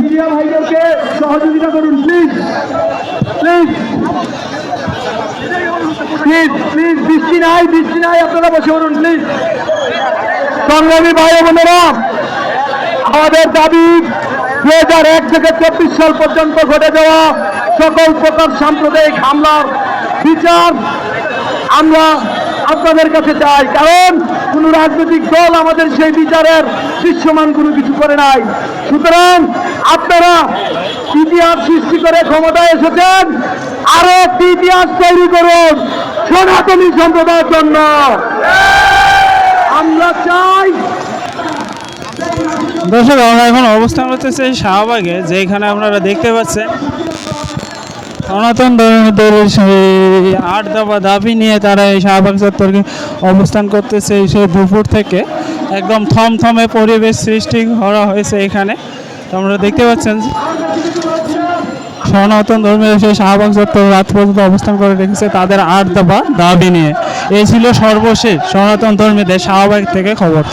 Media ভাইদেরকে সহযোগিতা করুন প্লিজ প্লিজ প্লিজ প্লিজ বৃষ্টি নাই বৃষ্টি নাই, আপনারা বসে পড়ুন প্লিজ সংগ্রামী ভাই বোনেরা, আমাদের দাবি দু হাজার এক থেকে চব্বিশ সাল পর্যন্ত ঘটে যাওয়া সকল প্রকার সাম্প্রদায়িক হামলার বিচার আমরা আপনাদের কাছে চাই, কারণ কোন রাজনৈতিক দল আমাদের সেই বিচারের দৃশ্যমান কোনো কিছু করে নাই। সুতরাং আপনারা ইতিহাস সৃষ্টি করে ক্ষমতায় এসেছেন, আরও একটি ইতিহাস তৈরি করুন সনাতনী সম্প্রদায়ের জন্য। আমরা চাই দর্শক, আমরা এখন অবস্থান করতেছি শাহবাগে, যেখানে আপনারা দেখতে পাচ্ছেন সনাতন ধর্মীদের সেই আট দফা দাবি নিয়ে তারা এই শাহবাগ চত্বরকে অবস্থান করতেছে সেই দুপুর থেকে। একদম থমথমে পরিবেশ সৃষ্টি করা হয়েছে এখানে। তো আমরা দেখতে পাচ্ছেন, সনাতন ধর্মের সেই শাহবাগ চত্বর রাত পর্যন্ত অবস্থান করে রেখেছে তাদের আট দফা দাবি নিয়ে। এই ছিল সর্বশেষ সনাতন ধর্মীদের শাহবাগ থেকে খবর।